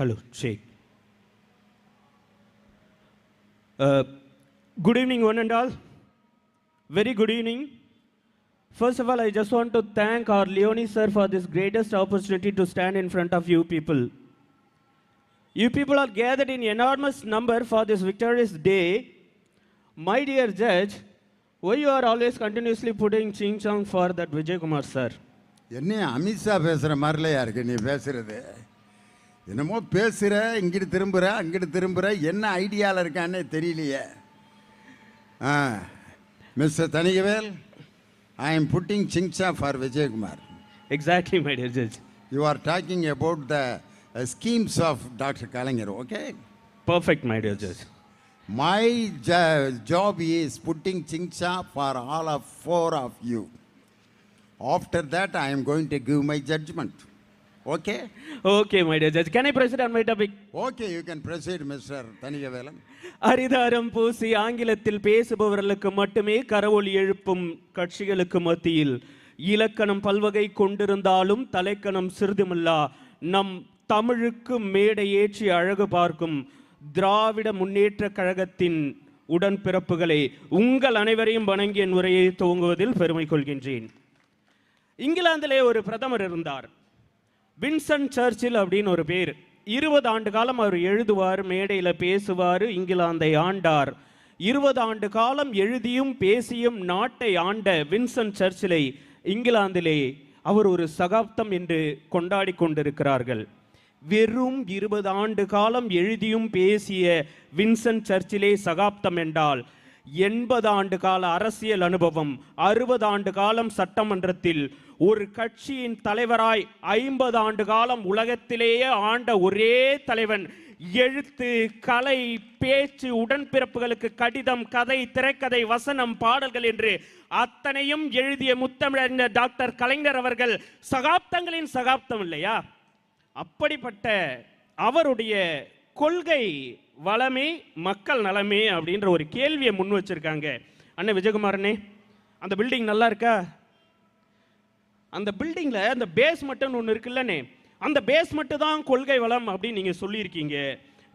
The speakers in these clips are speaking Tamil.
Hello, shake. Uh, good evening, one and all. Very good evening. First of all, I just want to thank our Leonie sir for this greatest opportunity to stand in front of you people. You people are gathered in enormous number for this victorious day. My dear judge, why you are always continuously putting ching chong for that Vijay Kumar sir? என்ன அமித்ஷா பேசுகிற மாதிரிலையா இருக்கு நீ பேசுறது என்னமோ பேசுகிற இங்கிட்டு திரும்புகிற அங்கிட்டு திரும்புகிற என்ன ஐடியாவில் இருக்கான்னே தெரியலையே. ஆ mister Thanigavel I am putting things for Vijayakumar Exactly, my dear judge. You are talking about the schemes of doctor Kalaignar okay Perfect, my dear judge. My job is putting things for all of four of you after that I am going to give my judgment okay Okay, my dear judge. Can I proceed on my topic? Okay you can proceed mister Thanigavelan அரிதாரம் பூசி ஆங்கிலத்தில் பேசுபவர்களுக்கு மட்டுமே கரவொலி எழுப்பும் கட்சிகளுக்கு மத்தியில். இலக்கணம் பல்வகை கொண்டிருந்தாலும் தலைக்கணம் சிறிதுமில்லா. நம் தமிழுக்கு மேடை ஏற்றி அழகு பார்க்கும் திராவிட முன்னேற்ற கழகத்தின் உடன்பிறப்புகளே உங்கள் அனைவரையும் வணங்கி என் உரையை துவங்குவதில் பெருமை கொள்கின்றேன். இங்கிலாந்திலே ஒரு பிரதமர் இருந்தார். வின்சன்ட் சர்ச்சில் அப்படின்னு ஒரு பேர். இருபது ஆண்டு காலம் அவர் எழுதுவார் மேடையில் பேசுவார் இங்கிலாந்தை ஆண்டார். இருபது ஆண்டு காலம் எழுதியும் பேசியும் நாட்டை ஆண்ட வின்சன்ட் சர்ச்சிலை இங்கிலாந்திலே அவர் ஒரு சகாப்தம் என்று கொண்டாடி கொண்டிருக்கிறார்கள். வெறும் இருபது ஆண்டு காலம் எழுதியும் பேசிய வின்சன்ட் சர்ச்சிலே சகாப்தம் என்றால் எண்பது ஆண்டு கால அரசியல் அனுபவம் அறுபது ஆண்டு காலம் சட்டமன்றத்தில் ஒரு கட்சியின் தலைவராய் ஐம்பது ஆண்டு காலம் உலகத்திலேயே ஆண்ட ஒரே தலைவன். எழுத்து கலை பேச்சு உடன்பிறப்புகளுக்கு கடிதம் கதை திரைக்கதை வசனம் பாடல்கள் என்று அத்தனையும் எழுதிய முத்தமிழறிஞர் டாக்டர் கலைஞர் அவர்கள் சகாப்தங்களின் சகாப்தம் இல்லையா? அப்படிப்பட்ட அவருடைய கொள்கை வளமே மக்கள் நலமே அப்படின்ற ஒரு கேள்வியை முன் வச்சிருக்காங்க. அண்ணன் விஜயகுமாரனே அந்த பில்டிங் நல்லா இருக்கா? அந்த பில்டிங்கில் அந்த பேஸ் ஒன்று இருக்குல்லண்ணே. அந்த பேஸ் மட்டும் தான் கொள்கை வளம் அப்படின்னு நீங்கள் சொல்லியிருக்கீங்க.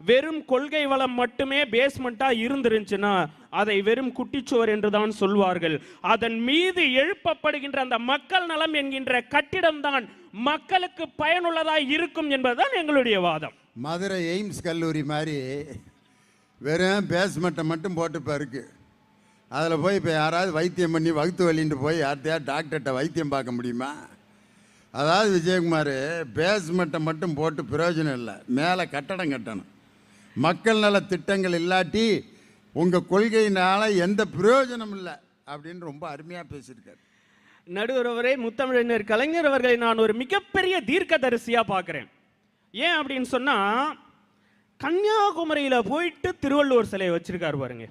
வெறும் கொள்கை வளம் மட்டுமே பேஸ்மெண்ட்டாக இருந்துருந்துச்சுன்னா அதை வெறும் குட்டிச்சுவர் என்று தான் சொல்வார்கள். அதன் மீது எழுப்பப்படுகின்ற அந்த மக்கள் நலம் என்கின்ற கட்டிடம் தான் மக்களுக்கு பயனுள்ளதாக இருக்கும் என்பதுதான் எங்களுடைய வாதம். மதுரை எய்ம்ஸ் கல்லூரி மாதிரி வெறும் பேஸ்மெண்ட்டை மட்டும் போட்டு இப்போ அதில் போய் இப்போ யாராவது வைத்தியம் பண்ணி வகுத்து வழின்ட்டு போய் யார்த்தையா டாக்டர்கிட்ட வைத்தியம் பார்க்க முடியுமா? அதாவது விஜயகுமார் பேஸ்மெண்ட்டை மட்டும் போட்டு பிரயோஜனம் இல்லை. மேலே கட்டடம் கட்டணும். மக்கள் நல திட்டங்கள் இல்லாட்டி உங்கள் கொள்கையினால் எந்த பிரயோஜனம் இல்லை அப்படின்னு ரொம்ப அருமையாக பேசியிருக்காரு. நடுவரவரே முத்தமிழர் கலைஞர் அவர்களை நான் ஒரு மிகப்பெரிய தீர்க்கதரிசியாக பார்க்குறேன். ஏன் அப்படின்னு சொன்னால் கன்னியாகுமரியில் போயிட்டு திருவள்ளுவர் சிலையை வச்சுருக்காரு பாருங்க.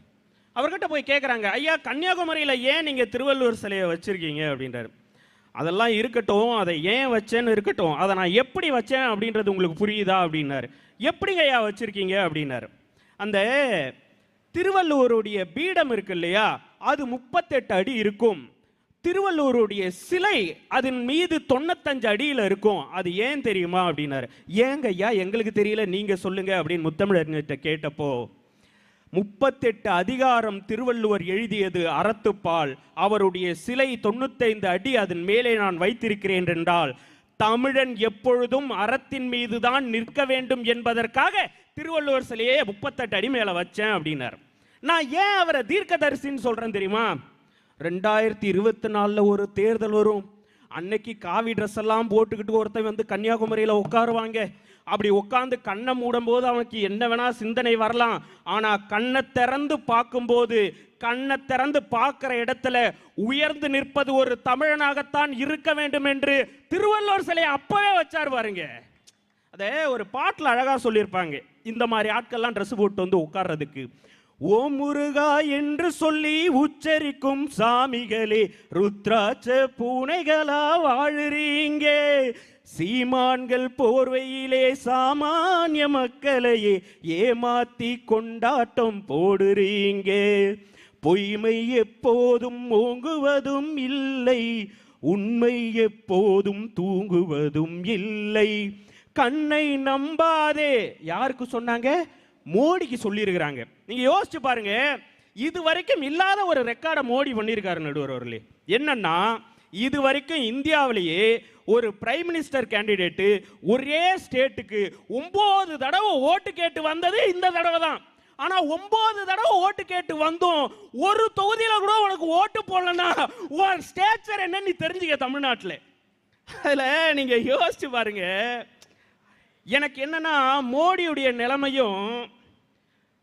அவர்கிட்ட போய் கேட்குறாங்க ஐயா கன்னியாகுமரியில் ஏன் நீங்கள் திருவள்ளுவர் சிலையை வச்சுருக்கீங்க? அப்படின்றாரு. அதெல்லாம் இருக்கட்டும் அதை ஏன் வச்சேன்னு இருக்கட்டும் அதை நான் எப்படி வச்சேன் அப்படின்றது உங்களுக்கு புரியுதா? அப்படின்னாரு. எப்படிங்க ஐயா வச்சுருக்கீங்க? அப்படின்னாரு. அந்த திருவள்ளுவருடைய பீடம் இருக்கு இல்லையா அது முப்பத்தெட்டு அடி இருக்கும். திருவள்ளூருடைய சிலை அதன் மீது தொண்ணூத்தஞ்சு அடியில் இருக்கும். அது ஏன் தெரியுமா அப்படின்னாரு. ஏங்க ஐயா எங்களுக்கு தெரியல நீங்க சொல்லுங்க அப்படின்னு முத்தமிழர்கிட்ட கேட்டப்போ முப்பத்தெட்டு அதிகாரம் திருவள்ளுவர் எழுதியது அறத்துப்பால் அவருடைய சிலை தொண்ணூத்தைந்து அடி அதன் மேலே நான் வைத்திருக்கிறேன் என்றால் தமிழன் எப்பொழுதும் அறத்தின் மீதுதான் நிற்க வேண்டும் என்பதற்காக திருவள்ளுவர் சிலையே முப்பத்தெட்டு அடி மேலே வச்சேன் அப்படின்னார். நான் ஏன் அவரை தீர்க்கதரிசின்னு சொல்றேன் தெரியுமா? ரெண்டாயிரத்தி இருபத்தி நாலில் ஒரு தேர்தல் வரும். அன்னைக்கு காவி ட்ரெஸ் எல்லாம் போட்டுக்கிட்டு ஒருத்தன் வந்து கன்னியாகுமரியில் உட்காருவாங்க. அப்படி உட்காந்து கண்ணை மூடும்போது அவனுக்கு என்ன வேணா சிந்தனை வரலாம். ஆனால் கண்ணை திறந்து பார்க்கும்போது கண்ணை திறந்து பார்க்குற இடத்துல உயர்ந்து நிற்பது ஒரு தமிழனாகத்தான் இருக்க வேண்டும் என்று திருவள்ளுவர் சிலையை அப்பவே வச்சார் பாருங்க. அதே ஒரு பாட்டில் அழகாக சொல்லியிருப்பாங்க. இந்த மாதிரி ஆட்கள்லாம் ட்ரெஸ் போட்டு வந்து உட்கார்றதுக்கு. ஓ முருகா என்று சொல்லி உச்சரிக்கும் சாமிகளே ருத்ராட்ச பூனைகளா வாழுறீங்க. சீமான்கள் போர்வையிலே சாமானிய மக்களையே ஏமாத்தி கொண்டாட்டம் போடுறீங்க. பொய்மை எப்போதும் ஓங்குவதும் இல்லை உண்மை எப்போதும் தூங்குவதும் இல்லை. கண்ணை நம்பாதே யாருக்கு சொன்னாங்க? மோடிக்கு சொல்லியிருக்கிறாங்க. நீங்கள் யோசிச்சு பாருங்க. இது வரைக்கும் இல்லாத ஒரு ரெக்கார்டை மோடி பண்ணியிருக்காரு நடுவர் அவர்களே. என்னன்னா இது வரைக்கும் இந்தியாவிலேயே ஒரு பிரைம் மினிஸ்டர் கேண்டிடேட்டு ஒரே ஸ்டேட்டுக்கு ஒம்பது தடவை ஓட்டு கேட்டு வந்தது இந்த தடவை தான். ஆனா ஒன்பது தடவை ஓட்டு கேட்டு வந்தும் ஒரு தொகுதியில கூட உனக்கு ஓட்டு போடலன்னா உன் ஸ்டேச்சர் என்னன்னு நீ தெரிஞ்சுக்க தமிழ்நாட்டில். அதில் நீங்கள் யோசிச்சு பாருங்கள் எனக்கு என்னன்னா மோடியுடைய நிலைமையும்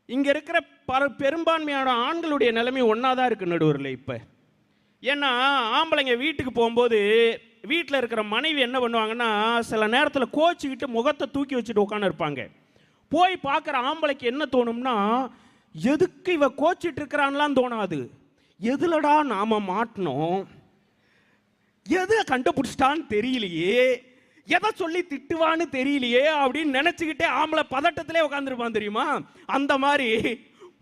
இங்க இருக்கிற பல பெரும்பான்மையான ஆண்களுடைய நிலைமையும் ஒன்றா தான் இருக்கு நடுவரில் இப்போ. ஏன்னா ஆம்பளைங்க வீட்டுக்கு போகும்போது வீட்டில் இருக்கிற மனைவி என்ன பண்ணுவாங்கன்னா சில நேரத்தில் கோச்சிக்கிட்டு முகத்தை தூக்கி வச்சுட்டு உட்காந்து இருப்பாங்க. போய் பார்க்குற ஆம்பளைக்கு என்ன தோணும்னா எதுக்கு இவ கோச்சிட்டு இருக்கிறான்லாம் தோணாது. எதுலடா நாம மாட்டினோம் எதை கண்டுபிடிச்சிட்டான்னு தெரியலையே. எதை சொல்லி திட்டுவான்னு தெரியலையே அப்படின்னு நினைச்சுக்கிட்டே ஆம்பளை பதட்டத்திலே உட்காந்துருப்பான் தெரியுமா? அந்த மாதிரி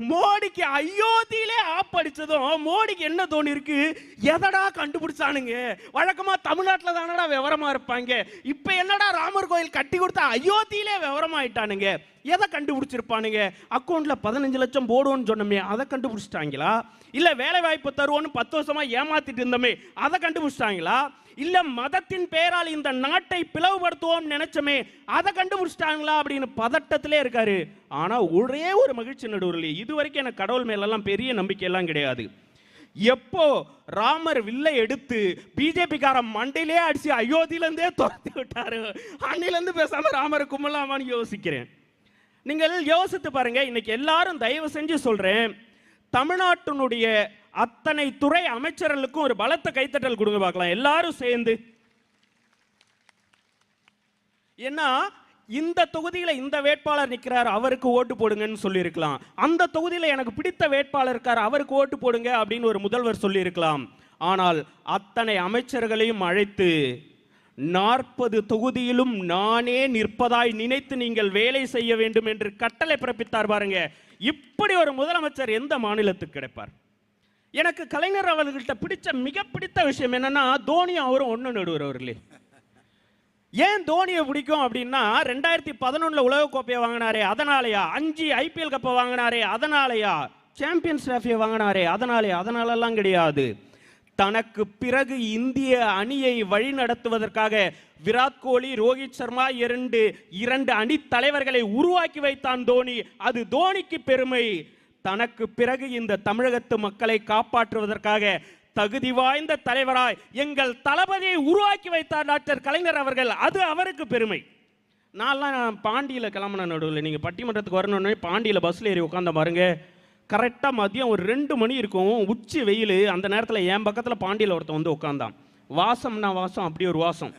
மோடிக்கு அயோத்தியிலே ஆப்படிச்சதும் மோடிக்கு என்ன தோணி இருக்கு? எதடா கண்டுபிடிச்சானுங்க? வழக்கமா தமிழ்நாட்டில் தானடா விவரமா இருப்பாங்க. இப்ப என்னடா ராமர் கோயில் கட்டி கொடுத்தா அயோத்தியிலே விவரமாயிட்டானுங்க? எதை கண்டுபிடிச்சிருப்பானுங்க? அக்கௌண்ட்ல பதினஞ்சு லட்சம் போடுவோன்னு சொன்னோமே அதை கண்டுபிடிச்சிட்டாங்களா? இல்ல வேலை வாய்ப்பு தருவோன்னு பத்து வருஷமா ஏமாத்திட்டு இருந்தோமே அதை கண்டுபிடிச்சிட்டாங்களா? இல்ல மதத்தின் பெயரால் இந்த நாட்டை பிளவுபடுத்துவோம் நினைச்சோமே அதை கண்டுபிடிச்சிட்டாங்களா அப்படின்னு பதட்டத்திலே இருக்காரு. ஆனா ஒரே ஒரு மகிழ்ச்சி நடுவில் இது வரைக்கும் எனக்கு கடவுள் மேலெல்லாம் பெரிய நம்பிக்கையெல்லாம் கிடையாது. எப்போ ராமர் வில்லை எடுத்து பிஜேபிக்காரன் மண்டையிலே அடிச்சு அயோத்தியிலேருந்தே துரத்தி விட்டாரு அன்னிலேருந்து பேசாம ராமர் கும்பலாமான்னு யோசிக்கிறேன். நீங்கள் யோசித்து பாருங்க இன்னைக்கு எல்லாரும் தயவு செஞ்சு சொல்றேன் தமிழ்நாட்டினுடைய அத்தனை துறை அமைச்சர்களுக்கும் ஒரு பலத்த கைத்தட்டல் கொடுங்க பார்க்கலாம். எல்லாரும் சேர்ந்து. ஏன்னா இந்த தொகுதியில் இந்த வேட்பாளர் நிற்கிறார் அவருக்கு ஓட்டு போடுங்கன்னு சொல்லியிருக்கலாம். அந்த தொகுதியில் எனக்கு பிடித்த வேட்பாளர் இருக்கார் அவருக்கு ஓட்டு போடுங்க அப்படின்னு ஒரு முதல்வர் சொல்லியிருக்கலாம். ஆனால் அத்தனை அமைச்சர்களையும் அழைத்து நாற்பது தொகுதியிலும் நானே நிற்பதாய் நினைத்து நீங்கள் வேலை செய்ய வேண்டும் என்று கட்டளை பிறப்பித்தார் பாருங்க. இப்படி ஒரு முதலமைச்சர் எந்த மாநிலத்துக்கு கிடைப்பார்? எனக்கு கலைஞர் அவர்கள்ட்ட பிடிச்ச மிக பிடித்த விஷயம் என்னன்னா தோனி அவரும் ஒன்று நடுவர் அவர்களே. ஏன் தோனியை பிடிக்கும் அப்படின்னா ரெண்டாயிரத்தி பதினொன்னில் உலக கோப்பையை வாங்கினாரே அதனாலயா? அஞ்சு ஐபிஎல் கப்பை வாங்கினாரே அதனாலயா? சாம்பியன்ஸ் டிராஃபியை வாங்கினாரே அதனாலே அதனாலெல்லாம் கிடையாது. தனக்கு பிறகு இந்திய அணியை வழிநடத்துவதற்காக விராட் கோலி ரோஹித் சர்மா இரண்டு இரண்டு அணி தலைவர்களை உருவாக்கி வைத்தான் தோனி. அது தோனிக்கு பெருமை. தனக்கு பிறகு இந்த தமிழகத்து மக்களை காப்பாற்றுவதற்காக தகுதி வாய்ந்த தலைவராய் எங்கள் தளபதியை உருவாக்கி வைத்தார் டாக்டர் கலைஞர் அவர்கள். அது அவருக்கு பெருமை. நான்லாம் பாண்டியில் கிளம்புன நடுவில் நீங்கள் பட்டிமன்றத்துக்கு வரணுன்னே பாண்டியில் பஸ்ஸில் ஏறி உட்காந்த பாருங்க. கரெக்டாக மதியம் ஒரு ரெண்டு மணி இருக்கும். உச்சி வெயில். அந்த நேரத்தில் என் பக்கத்தில் பாண்டியில் ஒருத்தன் வந்து உட்காந்தான் வாசம்னா வாசம் அப்படி ஒரு வாசம்.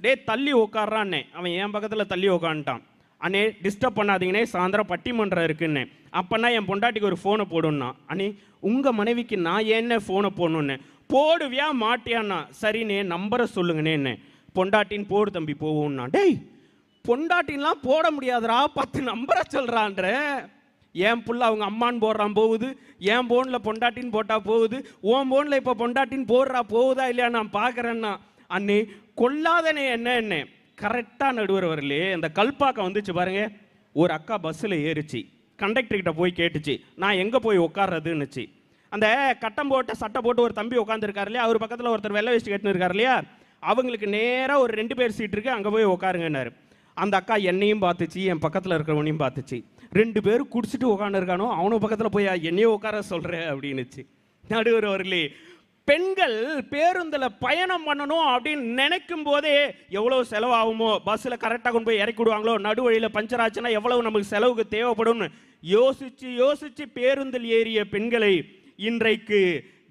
டேய் தள்ளி உட்காடுறான்னே அவன் என் பக்கத்தில் தள்ளி உட்காந்துட்டான் அண்ணே டிஸ்டர்ப் பண்ணாதீங்கண்ணே. சாயந்தரம் பட்டிமன்றம் இருக்குன்னு. அப்போனா என் பொண்டாட்டிக்கு ஒரு ஃபோனை போடுன்னா. அண்ணே உங்கள் மனைவிக்கு நான் ஏன்னே ஃபோனை போடணுன்னு. போடுவியா மாட்டியான்னா? சரிண்ணே நம்பரை சொல்லுங்கண்ணே பொண்டாட்டின்னு போடு தம்பி போவோம்னா. டேய் பொண்டாட்டின்லாம் போட முடியாதுடா. பத்து நம்பரை சொல்கிறான்ற என் புள்ள அவங்க அம்மான்னு போடுறான் போகுது? என் போனில் பொண்டாட்டின்னு போட்டால் போகுது? உன் போனில் இப்போ பொண்டாட்டின்னு போடுறா போகுதா இல்லையா? நான் பார்க்குறேன்னா அண்ணே கொல்லாதனே என்ன என்ன கரெக்டாக நடுவர் அந்த கல்பாக்கம் வந்துச்சு பாருங்க. ஒரு அக்கா பஸ்ஸில் ஏறிச்சு. கண்டக்டர்கிட்ட போய் கேட்டுச்சு. நான் எங்கே போய் உட்கார்றதுன்னுச்சு அந்த கட்டம் போட்ட சட்டை போட்டு ஒரு தம்பி உட்காந்துருக்காரு இல்லையா? அவர் பக்கத்தில் ஒருத்தர் வெள்ளை வச்சு கட்டினு இல்லையா? அவங்களுக்கு நேராக ஒரு ரெண்டு பேர் சீட் இருக்கு. அங்கே போய் உட்காருங்கன்னாரு அந்த அக்கா என்னையும் பார்த்துச்சு என் பக்கத்தில் இருக்கிறவனையும் பார்த்துச்சு. ரெண்டு பேரும் குடிச்சிட்டு உட்காந்துருக்கானோ அவனும் பக்கத்தில் போய் என்னையே உட்கார சொல்கிற அப்படின்னுச்சு. நடுவர் அவர்களே பெண்கள் பேருந்தில் பயணம் பண்ணணும் அப்படின்னு நினைக்கும் போதே எவ்வளோ செலவாகுமோ? பஸ்ஸில் கரெக்டாக கொண்டு போய் இறக்கி விடுவாங்களோ? நடுவழியில் பஞ்சர் ஆச்சுன்னா எவ்வளவு நமக்கு செலவுக்கு தேவைப்படும்னு யோசிச்சு யோசிச்சு பேருந்தில் ஏறிய பெண்களை இன்றைக்கு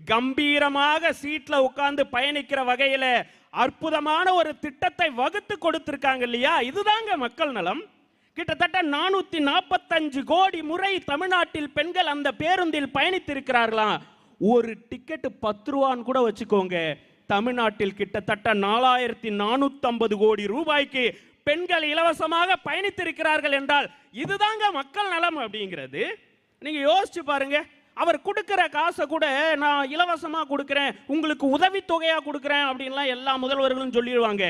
கம்பீரமாக சீட்டில் உட்காந்து பயணிக்கிற வகையில் அற்புதமான ஒரு திட்டத்தை வகுத்து கொடுத்துருக்காங்க இல்லையா? இதுதாங்க மக்கள் நலம். கிட்டத்தட்ட நானூத்தி நாற்பத்தஞ்சு கோடி முறை தமிழ்நாட்டில் பெண்கள் அந்த பேருந்தில் பயணித்திருக்கிறார்களாம் ஒரு டிக்கெட்டு பத்து ரூபான்னு கூட வச்சுக்கோங்க. தமிழ்நாட்டில் கிட்டத்தட்ட நாலாயிரத்தி நானூத்தம்பது கோடி ரூபாய்க்கு பெண்கள் இலவசமாக பயணித்திருக்கிறார்கள் என்றால் இதுதாங்க மக்கள் நலம் அப்படிங்கிறது. நீங்க யோசிச்சு பாருங்க. அவர் கொடுக்கிற காசை கூட நான் இலவசமாக கொடுக்குறேன் உங்களுக்கு உதவித்தொகையா கொடுக்குறேன் அப்படின்லாம் எல்லா முதல்வர்களும் சொல்லிடுவாங்க.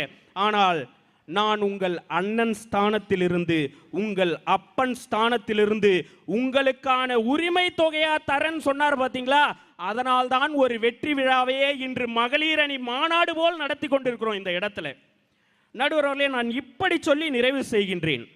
ஆனால் நான் உங்கள் அண்ணன் ஸ்தானத்திலிருந்து உங்கள் அப்பன் ஸ்தானத்திலிருந்து உங்களுக்கான உரிமை தொகையா தரேன்னு சொன்னார் பாத்தீங்களா? அதனால்தான் ஒரு வெற்றி விழாவையே இன்று மகளிர் அணி மாநாடு போல் நடத்தி கொண்டிருக்கிறோம் இந்த இடத்துல. நடுவர் நான் இப்படி சொல்லி நிறைவு செய்கின்றேன்.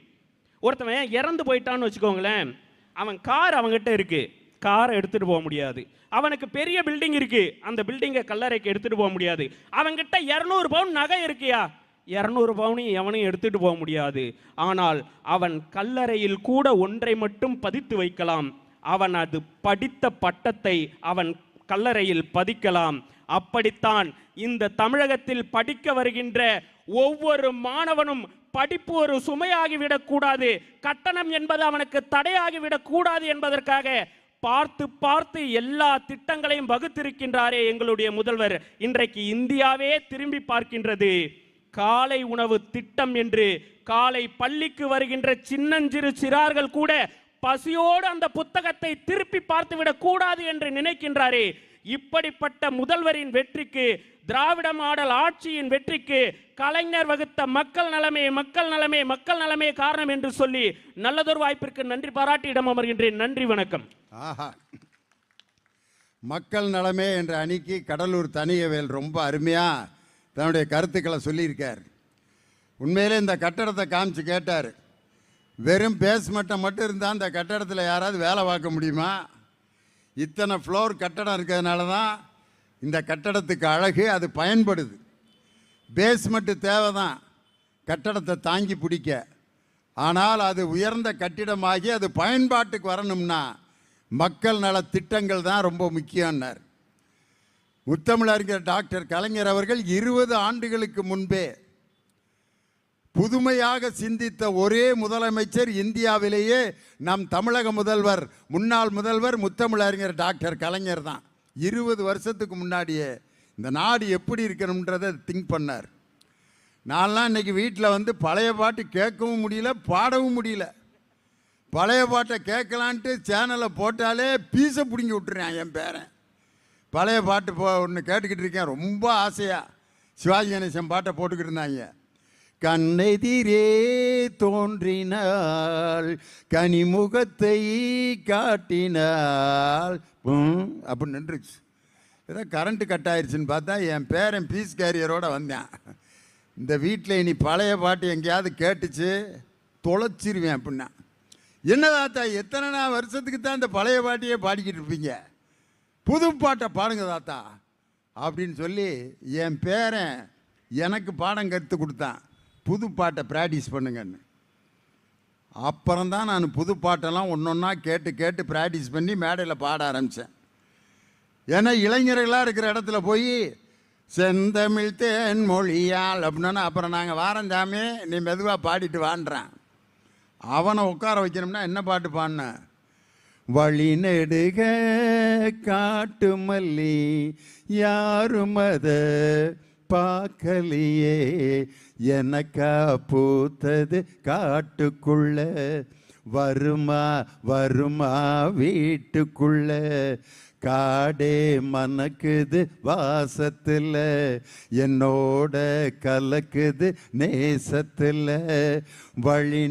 ஒருத்தவன் இறந்து போயிட்டான்னு வச்சுக்கோங்களேன். அவன் கார் அவங்ககிட்ட இருக்கு. காரை எடுத்துட்டு போக முடியாது. அவனுக்கு பெரிய பில்டிங் இருக்கு. அந்த பில்டிங்கை கல்லறைக்கு எடுத்துட்டு போக முடியாது. அவன்கிட்ட இரநூறு பவுன் நகை இருக்கியா? இரநூறு பவுனையும் எவனையும் எடுத்துட்டு போக முடியாது. ஆனால் அவன் கல்லறையில் கூட ஒன்றை மட்டும் பதித்து வைக்கலாம். அவன் அது படித்த பட்டத்தை அவன் கல்லறையில் பதிக்கலாம். அப்படித்தான் இந்த தமிழகத்தில் படிக்க வருகின்ற ஒவ்வொரு மாணவனும் படிப்பு ஒரு சுமையாகிவிடக் கூடாது. கட்டணம் என்பது அவனுக்கு தடையாகிவிடக் கூடாது என்பதற்காக பார்த்து பார்த்து எல்லா திட்டங்களையும் வகுத்திருக்கின்றாரே எங்களுடைய முதல்வர். இன்றைக்கு இந்தியாவே திரும்பி பார்க்கின்றது. காலை உணவு திட்டம் என்று காலை பள்ளிக்கு வருகின்ற சின்னஞ்சிறு சிறார்கள் கூட பசியோடு அந்த புத்தகத்தை திருப்பி பார்த்துவிடக் கூடாது என்று நினைக்கின்றாரே. இப்படிப்பட்ட முதல்வரின் வெற்றிக்கு திராவிட மாடல் ஆட்சியின் வெற்றிக்கு கலைஞர் வகுத்த மக்கள் நலமே மக்கள் நலமே மக்கள் நலமே காரணம் என்று சொல்லி நல்லதொரு வாய்ப்பிற்கு நன்றி பாராட்டி இடம் அமர்கின்றேன். நன்றி வணக்கம். ஆஹா. மக்கள் நலமே என்ற அணிக்கு கடலூர் தனியவேல் ரொம்ப அருமையாக தன்னுடைய கருத்துக்களை சொல்லியிருக்கார். உண்மையிலே இந்த கட்டடத்தை காமிச்சு கேட்டார். வெறும் பேஸ்மெண்ட்டை மட்டும் இருந்தால் அந்த கட்டடத்தில் யாராவது வேலை பார்க்க முடியுமா? இத்தனை ஃப்ளோர் கட்டடம் இருக்கிறதுனால தான் இந்த கட்டடத்துக்கு அழகு அது பயன்படுது. பேஸ்மெண்ட்டு தேவை தான் கட்டடத்தை தாங்கி பிடிக்க. ஆனால் அது உயர்ந்த கட்டிடமாகி அது பயன்பாட்டுக்கு வரணும்னா மக்கள் நல திட்டங்கள் தான் ரொம்ப முக்கியம்னார். முத்தமிழறிஞர் டாக்டர் கலைஞர் அவர்கள் இருபது ஆண்டுகளுக்கு முன்பே புதுமையாக சிந்தித்த ஒரே முதலமைச்சர் இந்தியாவிலேயே நம் தமிழக முதல்வர் முன்னாள் முதல்வர் முத்தமிழறிஞர் டாக்டர் கலைஞர் தான். இருபது வருஷத்துக்கு முன்னாடியே இந்த நாடு எப்படி இருக்கணுன்றதை திங்க் பண்ணார். நான்லாம் இன்னைக்கு வீட்டில் வந்து பழைய பாட்டு கேட்கவும் முடியல பாடவும் முடியல. பழைய பாட்டை கேட்கலான்ட்டு சேனலை போட்டாலே பீஸை பிடுங்கி விட்டுறேன் என் பேரன். பழைய பாட்டு போ ஒன்று கேட்டுக்கிட்டு இருக்கேன். ரொம்ப ஆசையாக சிவாஜி கணேசன் பாட்டை போட்டுக்கிட்டு இருந்தாங்க. கண்ணெதிரே தோன்றினால் கனிமுகத்தை காட்டினால். அப்படின்னு நின்றுச்சு. ஏதோ கரண்ட்டு கட் ஆயிடுச்சுன்னு பார்த்தா என் பேரன் பீஸ் கேரியரோடு வந்தேன். இந்த வீட்டில் இனி பழைய பாட்டு எங்கேயாவது கேட்டுச்சு தொலைச்சிருவேன் அப்படின்னா. என்ன தாத்தா எத்தனை நாள் வருஷத்துக்கு தான் இந்த பழைய பாட்டையே பாடிக்கிட்டு இருப்பீங்க? புது பாட்டை பாடுங்க தாத்தா அப்படின்னு சொல்லி என் பேரன் எனக்கு பாடம் கற்று கொடுத்தான். புது பாட்டை ப்ராக்டிஸ் பண்ணுங்கன்னு. அப்புறம்தான் நான் புது பாட்டெல்லாம் ஒன்று ஒன்றா கேட்டு கேட்டு ப்ராக்டிஸ் பண்ணி மேடையில் பாட ஆரம்பித்தேன் ஏன்னா இளைஞர்களாக இருக்கிற இடத்துல போய் செந்தமிழ் தேன் மொழியால் அப்படின்னா அப்புறம் நாங்கள் வாரம் சாமி நீ மெதுவாக பாடிட்டு வாண்டுறான் அவனை உட்கார வைக்கணும்னா என்ன பாட்டு பாடினேன் வழி நெடுக காட்டு மல்லி யாரும் அத பார்க்கலையே. எனக்கா பூத்தது காட்டுக்குள்ள வருமா வருமா வீட்டுக்குள்ள. காடே மணக்குது வாசத்தில் என்னோட கலக்குது நேசத்தில். வழி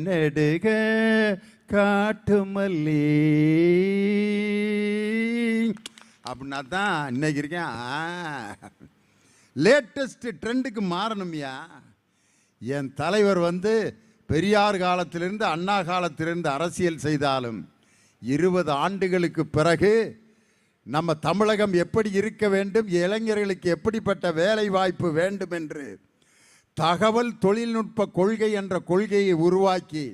காட்டுமல்லி. அப்படின்னா தான் இன்னைக்கு இருக்கேன். லேட்டஸ்ட் ட்ரெண்டுக்கு மாறணும்யா. என் தலைவர் வந்து பெரியார் காலத்திலிருந்து அண்ணா காலத்திலிருந்து அரசியல் செய்தாலும் இருபது ஆண்டுகளுக்கு பிறகு நம்ம தமிழகம் எப்படி இருக்க வேண்டும் இளைஞர்களுக்கு எப்படிப்பட்ட வேலை வாய்ப்பு வேண்டும் என்று தகவல் தொழில்நுட்ப கொள்கை என்ற கொள்கையை உருவாக்கி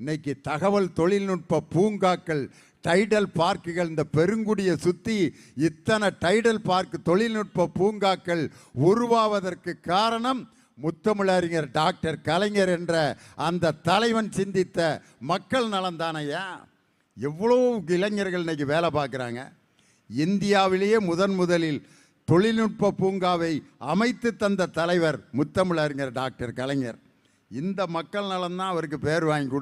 இன்னைக்கு தகவல் தொழில்நுட்ப பூங்காக்கள் டைடல் பார்க்குகள் இந்த பெருங்குடியை சுற்றி இத்தனை டைடல் பார்க் தொழில்நுட்ப பூங்காக்கள் உருவாவதற்கு காரணம் முத்தமிழறிஞர் டாக்டர் கலைஞர் என்ற அந்த தலைவன் சிந்தித்த மக்கள் நலம் தானையா? எவ்வளோ இளைஞர்கள் இன்னைக்கு வேலை பார்க்குறாங்க. இந்தியாவிலேயே முதன் முதலில் தொழில்நுட்ப பூங்காவை அமைத்து தந்த தலைவர் முத்தமிழறிஞர் டாக்டர் கலைஞர். இந்த மக்கள் நலன்தான் அவருக்கு பேர் வாங்கி கொடு